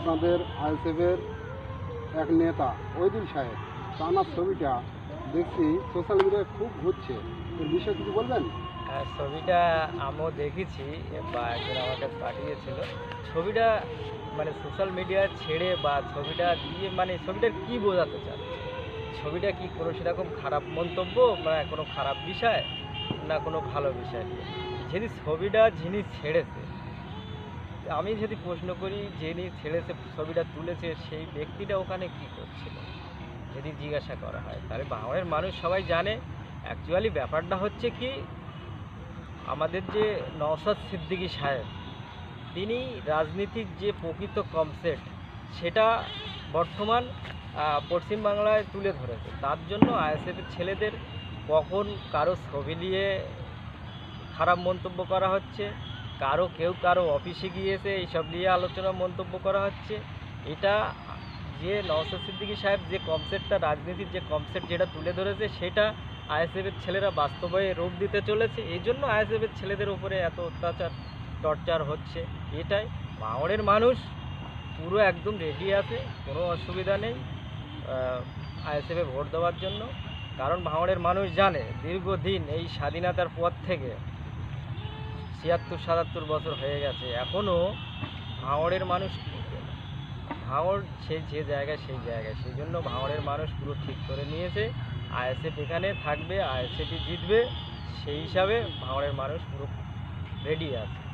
আপনাদের আইএসএফের এক নেতা ওইদুল সাহেব। তার ছবিটা দেখছি সোশ্যাল মিডিয়ায় খুব ঘুরছে। এর বিষয়ে কিছু বলবেন? হ্যাঁ ছবিটা আমিও দেখেছি, বা একজন আমাকে পাঠিয়েছিল। ছবিটা মানে সোশ্যাল মিডিয়া ছেড়ে বা ছবিটা দিয়ে মানে ছবিটার কি বোঝাতে চান? ছবিটা কি কোনো সেরকম খারাপ মন্তব্য, বা কোনো খারাপ বিষয়, না কোনো ভালো বিষয়? নিয়ে যদি ছবিটা যিনি ছেড়েছে আমি যদি প্রশ্ন করি যিনি ছেড়েছে, ছবিটা তুলেছে, সেই ব্যক্তিটা ওখানে কি করছিল? যদি জিজ্ঞাসা করা হয়। তাহলে বাংলার মানুষ সবাই জানে অ্যাকচুয়ালি ব্যাপারটা হচ্ছে কি, আমাদের যে নওশাদ সিদ্দিকী সাহেব, তিনি রাজনীতির যে প্রকৃত কনসেপ্ট সেটা বর্তমান পশ্চিমবাংলায় তুলে ধরেছে। তার জন্য আইএসএফের ছেলেদের কখন কারও ছবি নিয়ে খারাপ মন্তব্য করা হচ্ছে কারও কেউ কারও অফিসে গিয়েছে এইসব নিয়ে আলোচনা মন্তব্য করা হচ্ছে। এটা যে নওশাদ সিদ্দিকী সাহেব যে কনসেপ্টটা রাজনীতির যে কনসেপ্ট যেটা তুলে ধরেছে, সেটা আইএসএফের ছেলেরা বাস্তবে রূপ দিতে চলেছে। এই জন্য আইএসএফের ছেলেদের উপরে এত অত্যাচার, টর্চার হচ্ছে। এটাই ভাঙড়ের মানুষ পুরো একদম রেডি আছে, কোনো অসুবিধা নেই আইএসএফে ভোট দেওয়ার জন্য। কারণ ভাঙড়ের মানুষ জানে, দীর্ঘদিন এই স্বাধীনতার পর থেকে ছিয়াত্তর, সাতাত্তর বছর হয়ে গেছে। এখনও ভাঙড়ের মানুষ ভাঁড় সে যে জায়গায়, সেই জায়গায়। সেই জন্য ভাঙড়ের মানুষ পুরো ঠিক করে নিয়েছে। আইএসএফ এখানে থাকবে, আইএসএফই জিতবে। সেই হিসাবে ভাঁড়ের মানুষ পুরো রেডি আছে।